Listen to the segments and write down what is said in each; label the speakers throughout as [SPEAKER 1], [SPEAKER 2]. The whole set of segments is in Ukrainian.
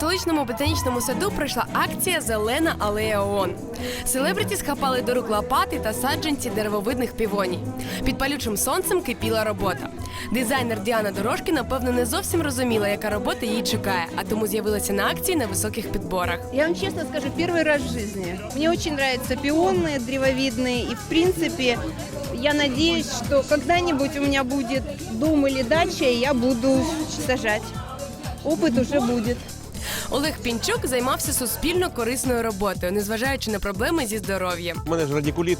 [SPEAKER 1] столичному ботанічному саду пройшла акція Зелена алея ООН. Селебриті схапали до рук лопати та саджанці деревовидних півоній. Під палючим сонцем кипіла робота. Дизайнер Діана Дорожки, напевно, не зовсім розуміла, яка робота її чекає, а тому з'явилася на акції на високих підборах.
[SPEAKER 2] Я вам честно скажу, первый раз в жизни. Мне очень нравятся пионы древовидные, и в принципе я надеюсь, что когда-нибудь у меня будет дом или дача, и я буду сажать. Опыт уже будет.
[SPEAKER 1] Олег Пінчук займався суспільно корисною роботою, незважаючи на проблеми зі здоров'ям.
[SPEAKER 3] У мене ж радікуліт.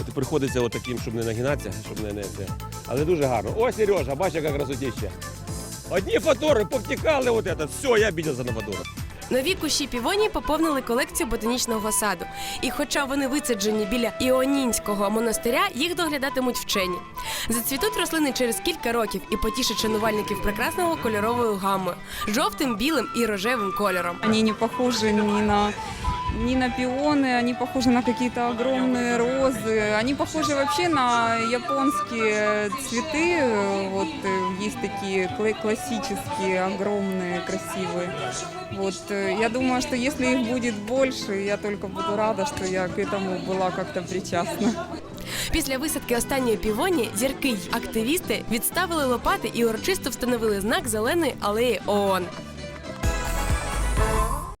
[SPEAKER 3] От приходиться отаким, щоб не нагинатися, щоб не, не це. Але дуже гарно. О, Сережа, бачиш, яка красотища. Одні фотори повтікали, от це. Все, я бідя за фоторах.
[SPEAKER 1] Нові кущі півоні поповнили колекцію ботанічного саду. І хоча вони висаджені біля Іонінського монастиря, їх доглядатимуть вчені. Зацвітуть рослини через кілька років і потішать шанувальників прекрасного кольоровою гамою жовтим, білим і рожевим кольором.
[SPEAKER 4] Вони не похожі ні на ни на пионы, они похожи на какие-то огромные розы. Они похожи вообще на японские цветы. Вот э, есть такие кла- классические, огромные, красивые. Вот э, я думаю, что если их будет больше, я только буду рада, что я к этому была как-то причастна.
[SPEAKER 1] Після висадки останньої півоні зірки й активісти відставили лопати і урочисто встановили знак зеленої алеї ООН.